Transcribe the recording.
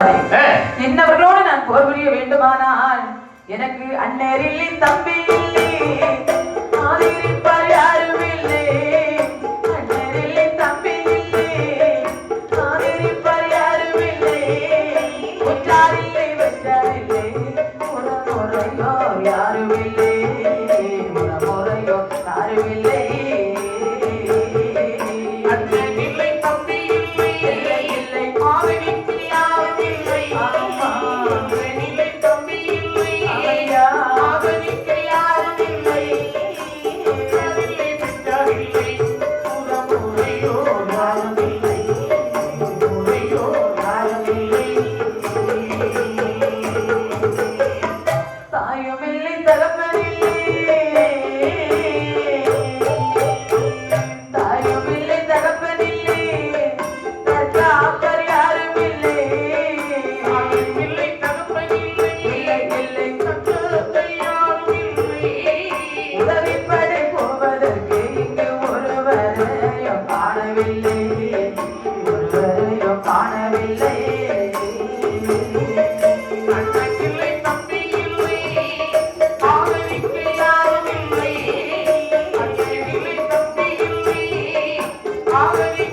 என்னவர்களோடு நான் போர் புரிய வேண்டுமானால் எனக்கு அண்ணர் இல்லை. தம்பி இல்லை. ஆதரிப்பார் யாரும் இல்லை. அண்ணர் தம்பி இல்லை. ஆதரிப்பார் யாரும் தாயுமில்லை தகப்பனில்லை தாயுமில்லை தகப்பனில்லை தகப்பர் யாரும் இல்லை இல்லை தகப்பனில்லை இல்லை இல்லை தகப்பர் யாரும் இல்லை உதவி படை போவதற்கு இங்கு ஒருவரையும் காணவில்லை. ஒருவரையும் காணவில்லை. ஆதரி